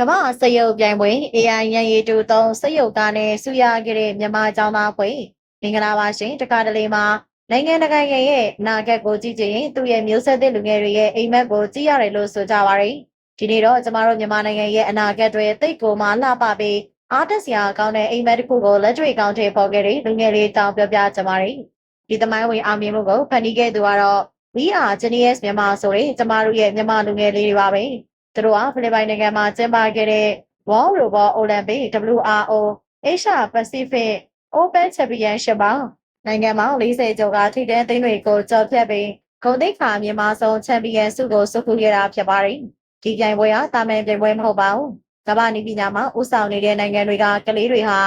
ကမ္ဘာစက်ရုပ်ပြိုင်ပွဲ AI ရန်ရည်တူသုံးစက်ရုပ်ကားနဲ့ဆူရခဲ့တဲ့မြန်မာကျောင်းသားဖွဲ့မင်္ဂလာပါရှင်တခါတလေမှာနိုင်ငံတကာရဲ့အနာဂတ်ကိုကြည့်ကြရင်သူ့ရဲ့မျိုးဆက်သစ်လူငယ်တွေရဲ့အိမ်မက်ကိုကြည့်ရတယ်လို့ဆိုကြပါရယ်ဒီနေ့တော့ကျမတို့မြန်မာနိုင်ငံရဲ့အနာဂတ်တွေတိတ်ကိုမှလှပပြီးအားတက်စရာကောင်းတဲ့အိမ်မက်တစ်ခုကိုလက်တွေ့ကောင်းထည့်ဖော်ခဲ့တဲ့လူငယ်လေးတောင်းပြောပြကြပါရယ်ဒီသမိုင်းဝင်အောင်မြင်မှုကိုဖန်တီးခဲ့သူကတော့ VR Genius မြန်မာဆိုတဲ့ကျမတို့ရဲ့မြန်မာလူငယ်လေးတွေပါပဲ သူတို့ကဖိလစ်ပိုင်နိုင်ငံမှာကျင်းပခဲ့တဲ့ World Robot Olympic WRO Asia Pacific Open Championship မှာနိုင်ငံပေါင်း40ကျော်ကထိတဲ့သိန်းတွေကိုကြော်ဖြတ်ပြီးဂုဏ်သိက္ခာမြန်မာဆုံးချန်ပီယံဆုကိုစုခုခဲ့တာဖြစ်ပါတယ်။ဒီပြိုင်ပွဲဟာတာမန်ပြိုင်ပွဲမဟုတ်ပါဘူး။ကမ္ဘာနီးပညာမှာဦးဆောင်နေတဲ့နိုင်ငံတွေကကလေးတွေဟာ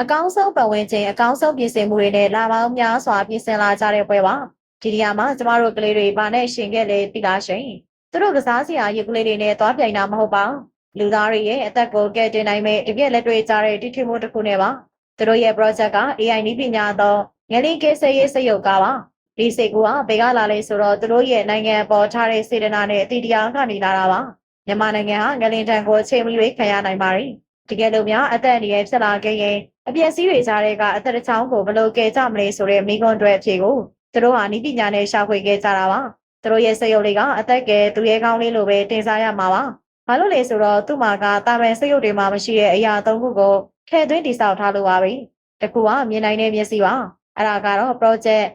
အကောင်းဆုံးပတ်ဝန်းကျင်အကောင်းဆုံးပြင်ဆင်မှုတွေနဲ့လာပေါင်းများစွာပြင်ဆင်လာကြတဲ့ပွဲပါ။ဒီနေရာမှာကျမတို့ကလေးတွေဗာနဲ့ရှင်ခဲ့လေပြီလားရှင်။ သူတို့ကစားစရာရုပ်ကလေးတွေနဲ့သွားပြိုင်တာမဟုတ်ပါဘူး။လူသားတွေရဲ့အသက်ကိုကယ်တင်နိုင်မဲ့တကယ်လက်တွေ့ကြတဲ့တိထိမှုတစ်ခုနဲ့ပါသူတို့ရဲ့ project က AI နည်းပညာသောငလင်းကဲဆဲရေးစရုပ်ကားပါဒီစိတ်ကူကဘယ်ကလာလဲဆိုတော့သူတို့ရဲ့နိုင်ငံပေါ်ထားတဲ့စေတနာနဲ့အတီတရားကနေလာတာပါမြန်မာနိုင်ငံဟာငလင်းတန်ကိုအချိန်မီဝေးခံရနိုင်ပါတယ်တကယ်လို့များအသက်အန္တရာယ်ဖြစ်လာခဲ့ရင်အပြည့်စည်းတွေကြားတဲ့ကအသက်တစ်ချောင်းကိုဘယ်လိုကယ်ကြမလဲဆိုတဲ့မိကွန်းတွေအဖြစ်ကိုသူတို့ဟာနည်းပညာနဲ့ရှာဖွေခဲ့ကြတာပါ သူတို့ရဲ့စရုပ်လေးကအသက်ကယ်သူရဲကောင်းလေးလိုပဲတင်စားရမှာပါဘာလို့လဲဆိုတော့သူ့မှာကတာမန်စရုပ်တွေမှာမရှိတဲ့အရာသုံးခုကိုထည့်သွင်းတည်ဆောက်ထားလို့ပါပဲ။တကူကမြင်နိုင်တဲ့မျက်စိပါ။အဲ့ဒါကတော့ project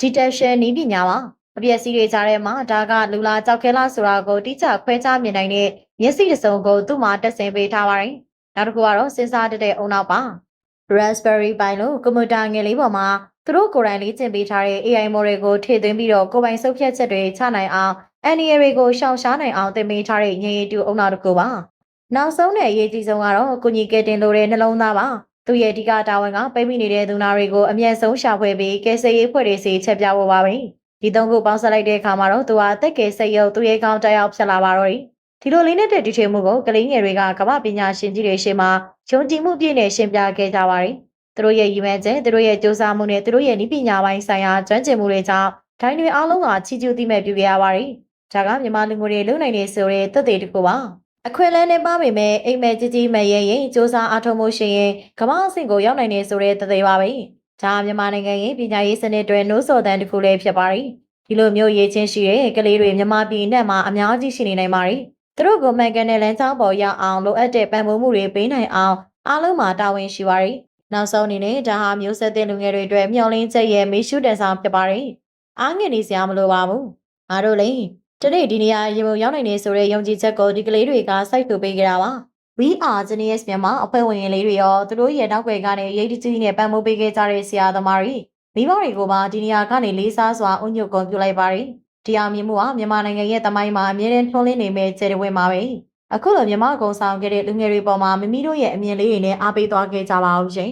detection နည်းပညာပါ။အပြည့်စီတွေကြားထဲမှာဒါကလူလာကြောက်ခဲလားဆိုတာကိုတိကျခွဲခြားမြင်နိုင်တဲ့မျက်စိတစ်စုံကိုသူ့မှာတက်ဆင်ပေးထားပါတယ်။နောက်တစ်ခုကတော့စဉ်းစားတတ်တဲ့အုံနောက်ပါ။ Raspberry Pi လို့ကွန်ပျူတာငယ်လေးပေါ်မှာ သူတို့ကိုယ်တိုင်လေ့ကျင့်ပေးထားတဲ့ AI model ကိုထည့်သွင်းပြီးတော့ကိုယ်ပိုင်စုပ်ဖြတ်ချက်တွေချနိုင်အောင်အန်နီရီကိုရှောင်ရှားနိုင်အောင်သင်ပေးထားတဲ့ငရေတူအုံနောက်တစ်ခုပါနောက်ဆုံးနဲ့အရေးကြီးဆုံးကတော့ကုညီကဲတင်လိုတဲ့နှလုံးသားပါသူရဲ့အဓိကတာဝန်ကပိတ်မိနေတဲ့သူနာတွေကိုအမြဲဆုံးရှာဖွေပြီးကဲဆယ်ရေးဖွဲ့တွေစီချက်ပြဖို့ပါပဲဒီသုံးခုပေါင်းစပ်လိုက်တဲ့အခါမှာတော့သူဟာအသက်ကယ်စိတ်ရုပ်သူရဲ့ကောင်းတရားဖြစ်လာပါတော့တယ်ဒီလိုလေးနဲ့တဲ့ဒီထေမှုကိုကလေးငယ်တွေကကမ္ဘာပညာရှင်ကြီးတွေရှေ့မှာယုံကြည်မှုပြည့်နဲ့ရှင်းပြခဲ့ကြပါတယ် သူတို့ရဲ့ရည်မှန်းချက်သူတို့ရဲ့စူးစမ်းမှုနဲ့သူတို့ရဲ့နည်းပညာပိုင်းဆိုင်ရာကျွမ်းကျင်မှုတွေကြောင့်ဒိုင်းတွေအားလုံးကချီးကျူးသိမဲ့ပြုခဲ့ရပါတယ်ဒါကမြန်မာလူမျိုးတွေလုံနိုင်နေဆိုတဲ့သက်သေတစ်ခုပါအခွင့်အလမ်းနဲ့ပါပေမဲ့အိမ်မဲကြီးကြီးမရဲရင်စူးစမ်းအားထုတ်မှုရှင်ရင်ကမ္ဘာအဆင့်ကိုရောက်နိုင်နေဆိုတဲ့သက်သေပါပဲဒါမြန်မာနိုင်ငံရဲ့ပညာရေးစနစ်တွေနှိုးဆော်တန်းတစ်ခုလည်းဖြစ်ပါတယ်ဒီလိုမျိုးရေးချင်းရှိတဲ့ကလေးတွေမြန်မာပြည်နဲ့မှာအများကြီးရှိနေနိုင်ပါတယ်သူတို့ကိုမှန်ကန်တဲ့လမ်းကြောင်းပေါ်ရောက်အောင်လိုအပ်တဲ့ပံ့ပိုးမှုတွေပေးနိုင်အောင်အားလုံးမှာတာဝန်ရှိပါတယ် နောက်ဆုံးအနေနဲ့ဒါဟာမျိုးဆက်တဲ့လူငယ်တွေအတွက်မျှော်လင့်ချက်ရဲ့မေရှုတန်ဆောင်ဖြစ်ပါတယ်အားငယ်နေစရာမလိုပါဘူးငါတို့လည်းတနေ့ဒီနေရာရေမုံရောက်နိုင်နေဆိုတဲ့ယုံကြည်ချက်ကိုဒီကလေးတွေကစိုက်ထူပေးကြတာပါ We are Genius မြန်မာအဖွဲ့ဝင်လေးတွေရောသူတို့ရဲ့နောက်ွယ်ကနေရိတ်တကြီးနဲ့ပံ့ပိုးပေးခဲ့ကြတဲ့ဆရာသမားတွေမိဘတွေကိုပါဒီနေရာကနေလေးစားစွာအုံညွတ်ကုန်ပြုလိုက်ပါတယ်ဒီအောင်မြင်မှုဟာမြန်မာနိုင်ငံရဲ့တမိုင်းမှာအမြဲတမ်းထွန်းလင်းနေမဲ့ကျယ်ဝဲမှာပဲ အခုလိုမြန်မာကုံဆောင်ခဲ့တဲ့လူငယ်တွေပေါ်မှာမိမိတို့ရဲ့အမြင်လေးတွေနဲ့အားပေးသွားခဲ့ကြပါအောင်ရှင်